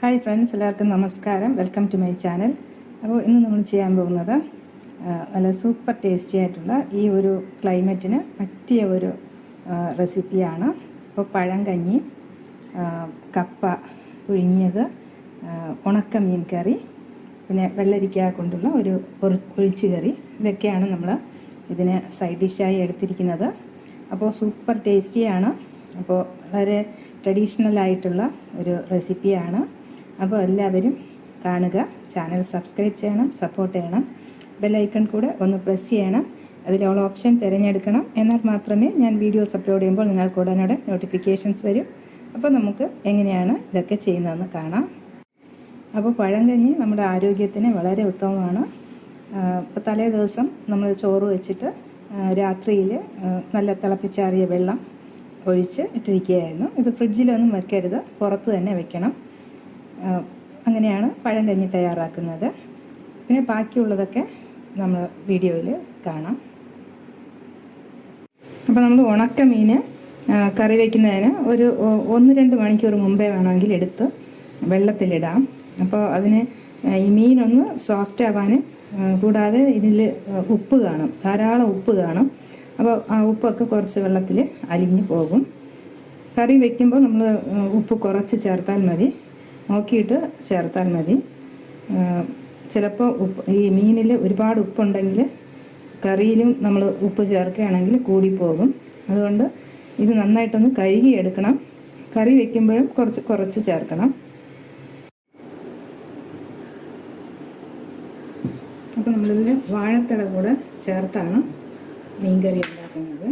Hi friends എല്ലാവർക്കും നമസ്കാരം. Welcome to my channel. അപ്പോൾ ഇന്ന് നമ്മൾ ചെയ്യാൻ പോകുന്നത് നല്ല സൂപ്പർ ടേസ്റ്റി ആയിട്ടുള്ള ഈ ഒരു ക്ലൈമറ്റിന് പറ്റിയ ഒരു റെസിപ്പിയാണ്. അപ്പോൾ പഴം കഞ്ഞി കപ്പ പുഴുങ്ങിയത് ഉണക്ക മീൻ കറി പിന്നെ വെള്ളരിക്ക കൊണ്ടുള്ള ഒരു ഒഴിച്ചു കറി. ഇതൊക്കെയാണ് നമ്മൾ ഇതിന് സൈഡ് ഡിഷായി എടുത്തിരിക്കുന്നത്. അപ്പോൾ സൂപ്പർ ടേസ്റ്റിയാണ്. അപ്പോൾ വളരെ ട്രഡീഷണൽ ആയിട്ടുള്ള ഒരു റെസിപ്പിയാണ്. അപ്പോൾ എല്ലാവരും കാണുക. ചാനൽ സബ്സ്ക്രൈബ് ചെയ്യണം സപ്പോർട്ട് ചെയ്യണം. ബെല്ലൈക്കൺ കൂടെ ഒന്ന് പ്രസ് ചെയ്യണം. അതിലുള്ള ഓപ്ഷൻ തിരഞ്ഞെടുക്കണം എന്നാൽ മാത്രമേ ഞാൻ വീഡിയോസ് അപ്ലോഡ് ചെയ്യുമ്പോൾ നിങ്ങൾക്ക് ഉടനോടെ നോട്ടിഫിക്കേഷൻസ് വരും. അപ്പോൾ നമുക്ക് എങ്ങനെയാണ് ഇതൊക്കെ ചെയ്യുന്നതെന്ന് കാണാം. അപ്പോൾ പഴങ്കഞ്ഞി നമ്മുടെ ആരോഗ്യത്തിന് വളരെ ഉത്തമമാണ്. അപ്പോൾ തലേ ദിവസം നമ്മൾ ചോറ് വെച്ചിട്ട് രാത്രിയിൽ നല്ല തിളപ്പിച്ചാറിയ വെള്ളം ഒഴിച്ച് ഇട്ടിരിക്കുകയായിരുന്നു. ഇത് ഫ്രിഡ്ജിലൊന്നും വെക്കരുത് പുറത്ത് തന്നെ വെക്കണം. അങ്ങനെയാണ് പഴങ്കഞ്ഞി തയ്യാറാക്കുന്നത്. പിന്നെ ബാക്കിയുള്ളതൊക്കെ നമ്മൾ വീഡിയോയിൽ കാണാം. അപ്പോൾ നമ്മൾ ഉണക്ക മീൻ കറി വയ്ക്കുന്നതിന് ഒരു ഒന്ന് രണ്ട് മണിക്കൂർ മുമ്പേ വേണമെങ്കിൽ എടുത്ത് വെള്ളത്തിലിടാം. അപ്പോൾ അതിന് ഈ മീനൊന്ന് സോഫ്റ്റ് ആവാൻ കൂടാതെ ഇതിൽ ഉപ്പ് കാണും. ധാരാളം ഉപ്പ് കാണും. അപ്പോൾ ആ ഉപ്പൊക്കെ കുറച്ച് വെള്ളത്തിൽ അലിഞ്ഞു പോകും. കറി വയ്ക്കുമ്പോൾ നമ്മൾ ഉപ്പ് കുറച്ച് ചേർത്താൽ മതി. നോക്കിയിട്ട് ചേർത്താൽ മതി. ചിലപ്പോൾ ഉപ്പ് ഈ മീനിൽ ഒരുപാട് ഉപ്പുണ്ടെങ്കിൽ കറിയിലും നമ്മൾ ഉപ്പ് ചേർക്കുകയാണെങ്കിൽ കൂടിപ്പോകും അതുകൊണ്ട് ഇത് നന്നായിട്ടൊന്ന് കഴുകിയെടുക്കണം. കറി വെക്കുമ്പോഴും കുറച്ച് കുറച്ച് ചേർക്കണം. അപ്പോൾ നമ്മളിതിൽ വാഴത്തട കൂടെ ചേർത്താണ് മീൻകറി ഉണ്ടാക്കുന്നത്.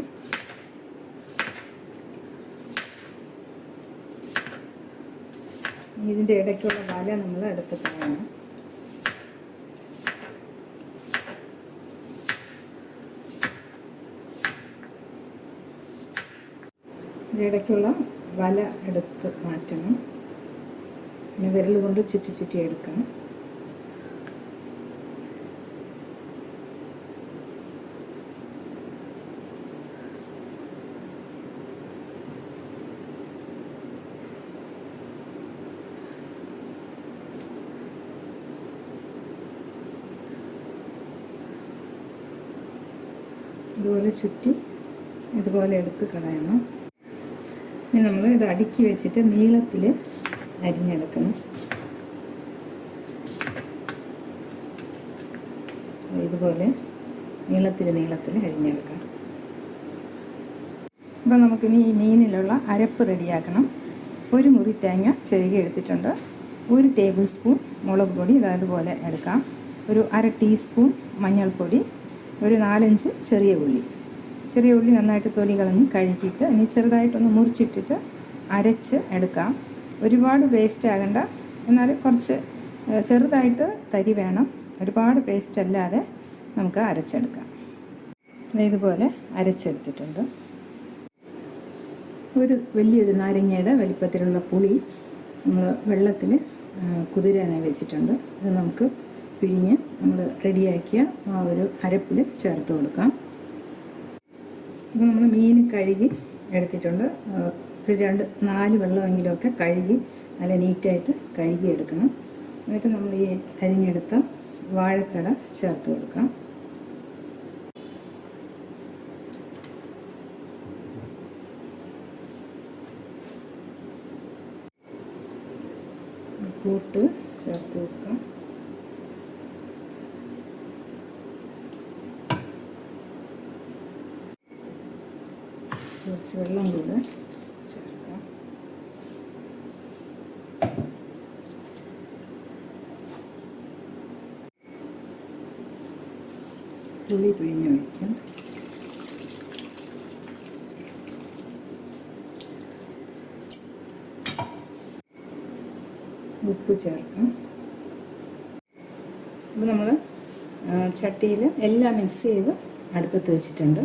ഇതിന്റെ ഇടയ്ക്കുള്ള വല നമ്മൾ എടുത്ത് കളയണം ഇടയ്ക്കുള്ള വല എടുത്ത് മാറ്റണം. പിന്നെ വിരൽ കൊണ്ട് ചുറ്റി ചുറ്റി എടുക്കണം. ഇതുപോലെ ചുറ്റി ഇതുപോലെ എടുത്ത് കളയണം. ഇനി നമ്മൾ ഇത് അടുക്കി വെച്ചിട്ട് നീളത്തിൽ അരിഞ്ഞെടുക്കണം. ഇതുപോലെ നീളത്തിൽ നീളത്തിൽ അരിഞ്ഞെടുക്കാം. അപ്പം നമുക്കിനി ഈ മീനിലുള്ള അരപ്പ് റെഡിയാക്കണം. ഒരു മുറി തേങ്ങ ചെറുകി എടുത്തിട്ടുണ്ട്. ഒരു ടേബിൾ സ്പൂൺ മുളക് പൊടി ഇതായതുപോലെ എടുക്കാം. ഒരു അര ടീസ്പൂൺ മഞ്ഞൾപ്പൊടി ഒരു നാലഞ്ച് ചെറിയ ഉള്ളി. ചെറിയ ഉള്ളി നന്നായിട്ട് തൊലി കളഞ്ഞ് കഴുകിയിട്ട് ഇനി ചെറുതായിട്ടൊന്ന് മുറിച്ചിട്ടിട്ട് അരച്ച് എടുക്കാം. ഒരുപാട് വേസ്റ്റ് ആകണ്ട. എന്നാൽ കുറച്ച് ചെറുതായിട്ട് തരി വേണം. ഒരുപാട് പേസ്റ്റ് അല്ലാതെ നമുക്ക് അരച്ചെടുക്കാം. ഇതുപോലെ അരച്ചെടുത്തിട്ടുണ്ട്. ഒരു വലിയൊരു നാരങ്ങയുടെ വലിപ്പത്തിലുള്ള പുളി നമ്മൾ വെള്ളത്തിൽ കുതിരാനായി വെച്ചിട്ടുണ്ട്. ഇത് നമുക്ക് പിഴിഞ്ഞ് നമ്മൾ റെഡിയാക്കിയ ആ ഒരു അരപ്പിൽ ചേർത്ത് കൊടുക്കാം. അപ്പോൾ നമ്മൾ മീൻ കഴുകി എടുത്തിട്ടുണ്ട്. രണ്ട് നാല് വെള്ളമെങ്കിലുമൊക്കെ കഴുകി നല്ല നീറ്റായിട്ട് കഴുകി എടുക്കണം എന്നിട്ട് നമ്മൾ ഈ അരിഞ്ഞെടുത്ത വാഴത്തട ചേർത്ത് കൊടുക്കാം. കൂട്ട് ചേർത്ത് വെക്കാം കുറച്ച് വെള്ളം കൂടെ ചേർക്കാം. ഉള്ളി പിഴിഞ്ഞ് ഒഴിക്കാം. ഉപ്പ് ചേർക്കാം. അപ്പോൾ നമ്മൾ ചട്ടിയിൽ എല്ലാം മിക്സ് ചെയ്ത് അടുപ്പത്ത് വെച്ചിട്ടുണ്ട്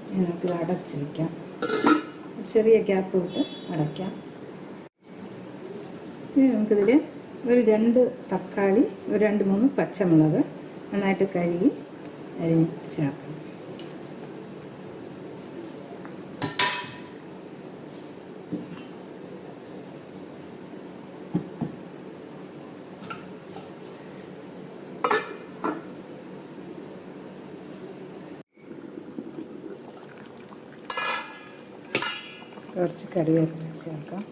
ഇനി നമുക്കിത് അടച്ച് വയ്ക്കാം ചെറിയ ഗ്യാപ്പ് വിട്ട് അടയ്ക്കാം. ഇനി നമുക്കിതിൽ ഒരു രണ്ട് തക്കാളി ഒരു രണ്ട് മൂന്ന് പച്ചമുളക് നന്നായിട്ട് കഴുകി അരിഞ്ഞ് ചേർക്കണം കുറച്ച് കറിവേപ്പില ചേർക്കാം.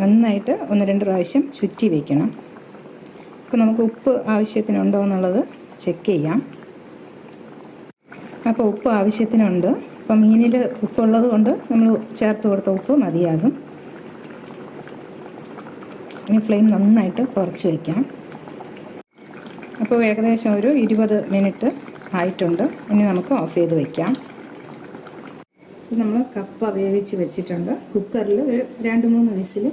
നന്നായിട്ട് ഒന്ന് രണ്ട് പ്രാവശ്യം ചുറ്റി വയ്ക്കണം അപ്പോൾ നമുക്ക് ഉപ്പ് ആവശ്യത്തിനുണ്ടോ എന്നുള്ളത് ചെക്ക് ചെയ്യാം. അപ്പോൾ ഉപ്പ് ആവശ്യത്തിനുണ്ട്. അപ്പോൾ മീനിൽ ഉപ്പുള്ളത് കൊണ്ട് നമ്മൾ ചേർത്ത് കൊടുത്ത ഉപ്പ് മതിയാകും. ഇനി ഫ്ലെയിം നന്നായിട്ട് കുറച്ച് വയ്ക്കാം അപ്പോൾ ഏകദേശം ഒരു ഇരുപത് മിനിറ്റ് ആയിട്ടുണ്ട്. ഇനി നമുക്ക് ഓഫ് ചെയ്ത് വയ്ക്കാം നമ്മൾ കപ്പ വേവിച്ച് വെച്ചിട്ടുണ്ട്. കുക്കറിൽ ഒരു രണ്ട് മൂന്ന് വിസിൽ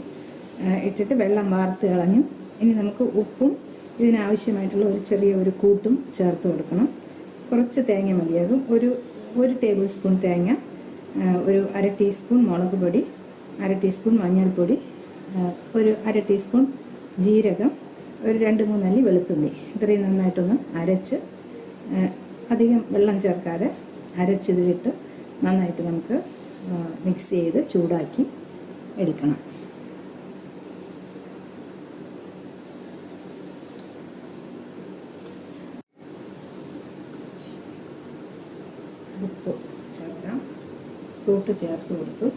ഇട്ടിട്ട് വെള്ളം വാർത്ത് കളഞ്ഞു. ഇനി നമുക്ക് ഉപ്പും ഇതിനാവശ്യമായിട്ടുള്ള ഒരു ചെറിയ ഒരു കൂട്ടും ചേർത്ത് കൊടുക്കണം. കുറച്ച് തേങ്ങ മതിയാകും. ഒരു ഒരു ടേബിൾ സ്പൂൺ തേങ്ങ ഒരു അര ടീസ്പൂൺ മുളക് പൊടി അര ടീസ്പൂൺ മഞ്ഞൾപ്പൊടി ഒരു അര ടീസ്പൂൺ ജീരകം ഒരു രണ്ട് മൂന്നല്ലി വെളുത്തുള്ളി. ഇത്രയും നന്നായിട്ടൊന്ന് അരച്ച് അധികം വെള്ളം ചേർക്കാതെ അരച്ചിതിലിട്ട് നന്നായിട്ട് നമുക്ക് മിക്സ് ചെയ്ത് ചൂടാക്കി എടുക്കണം. ഉപ്പ് ചേർക്കാം. ഫ്രൂട്ട് ചേർത്ത് കൊടുത്തു.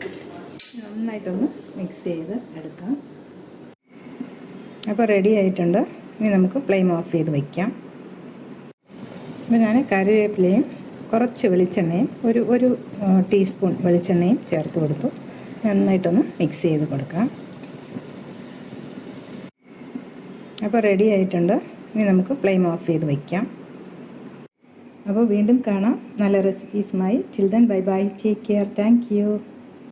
നന്നായിട്ടൊന്ന് മിക്സ് ചെയ്ത് എടുക്കാം. അപ്പോൾ റെഡി ആയിട്ടുണ്ട്. ഇനി നമുക്ക് ഫ്ലെയിം ഓഫ് ചെയ്ത് വയ്ക്കാം അപ്പോൾ ഞാൻ കറിവേപ്പിലയും കുറച്ച് വെളിച്ചെണ്ണയും ഒരു ഒരു ടീസ്പൂൺ വെളിച്ചെണ്ണയും ചേർത്ത് കൊടുത്തു. നന്നായിട്ടൊന്ന് മിക്സ് ചെയ്ത് കൊടുക്കാം. അപ്പോൾ റെഡി ആയിട്ടുണ്ട്. ഇനി നമുക്ക് ഫ്ലെയിം ഓഫ് ചെയ്ത് വയ്ക്കാം അപ്പോൾ വീണ്ടും കാണാം. നല്ല റെസിപ്പീസുമായി children bye bye take care thank